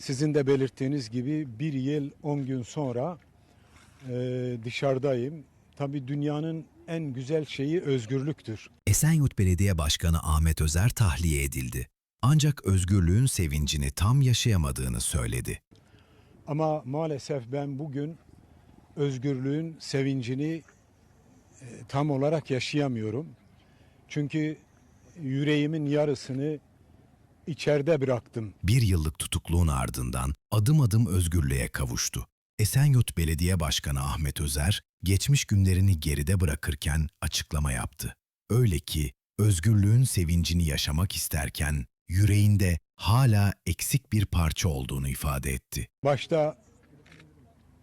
Sizin de belirttiğiniz gibi bir yıl 10 gün sonra e, dışarıdayım. Tabii dünyanın en güzel şeyi özgürlüktür. Esenyurt Belediye Başkanı Ahmet Özer tahliye edildi. Ancak özgürlüğün sevincini tam yaşayamadığını söyledi. Ama maalesef ben bugün özgürlüğün sevincini e, tam olarak yaşayamıyorum. Çünkü yüreğimin yarısını içeride bıraktım. Bir yıllık tutukluğun ardından adım adım özgürlüğe kavuştu. Esenyurt Belediye Başkanı Ahmet Özer, geçmiş günlerini geride bırakırken açıklama yaptı. Öyle ki özgürlüğün sevincini yaşamak isterken yüreğinde hala eksik bir parça olduğunu ifade etti. Başta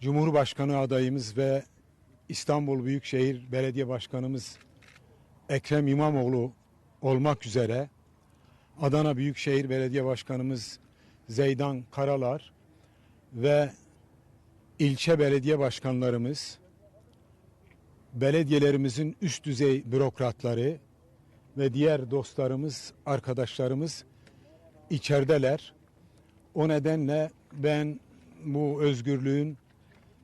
Cumhurbaşkanı adayımız ve İstanbul Büyükşehir Belediye Başkanımız Ekrem İmamoğlu olmak üzere Adana Büyükşehir Belediye Başkanımız Zeydan Karalar ve ilçe belediye başkanlarımız, belediyelerimizin üst düzey bürokratları ve diğer dostlarımız, arkadaşlarımız içerideler. O nedenle ben bu özgürlüğün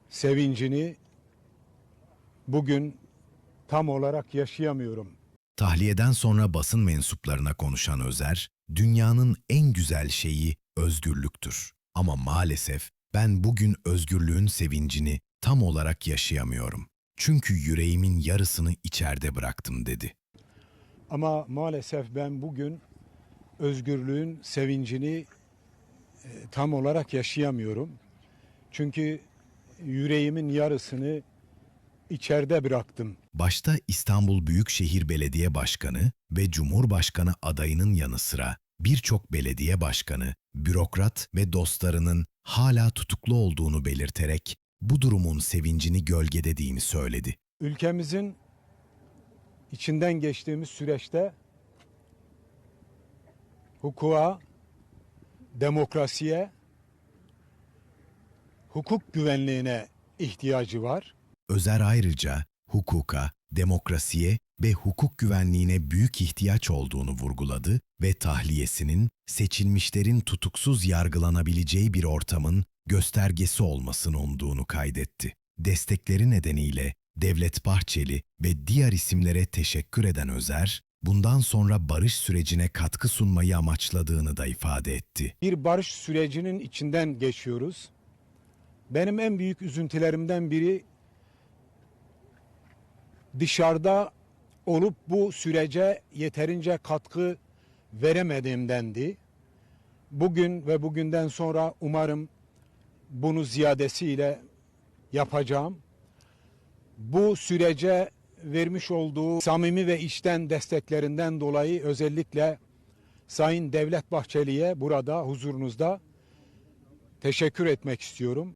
sevincini bugün tam olarak yaşayamıyorum. Tahliyeden sonra basın mensuplarına konuşan Özer, dünyanın en güzel şeyi özgürlüktür. Ama maalesef ben bugün özgürlüğün sevincini tam olarak yaşayamıyorum. Çünkü yüreğimin yarısını içeride bıraktım dedi. Ama maalesef ben bugün özgürlüğün sevincini e, tam olarak yaşayamıyorum. Çünkü yüreğimin yarısını içeride bıraktım. Başta İstanbul Büyükşehir Belediye Başkanı ve Cumhurbaşkanı adayının yanı sıra birçok belediye başkanı, bürokrat ve dostlarının hala tutuklu olduğunu belirterek bu durumun sevincini gölgelediğini söyledi. Ülkemizin içinden geçtiğimiz süreçte hukuka, demokrasiye, hukuk güvenliğine ihtiyacı var. Özer ayrıca hukuka, demokrasiye ve hukuk güvenliğine büyük ihtiyaç olduğunu vurguladı ve tahliyesinin seçilmişlerin tutuksuz yargılanabileceği bir ortamın göstergesi olmasını umduğunu kaydetti. Destekleri nedeniyle Devlet Bahçeli ve diğer isimlere teşekkür eden Özer, bundan sonra barış sürecine katkı sunmayı amaçladığını da ifade etti. Bir barış sürecinin içinden geçiyoruz. Benim en büyük üzüntülerimden biri dışarıda olup bu sürece yeterince katkı veremediğimdendi. Bugün ve bugünden sonra umarım bunu ziyadesiyle yapacağım. Bu sürece vermiş olduğu samimi ve içten desteklerinden dolayı özellikle Sayın Devlet Bahçeli'ye burada huzurunuzda teşekkür etmek istiyorum.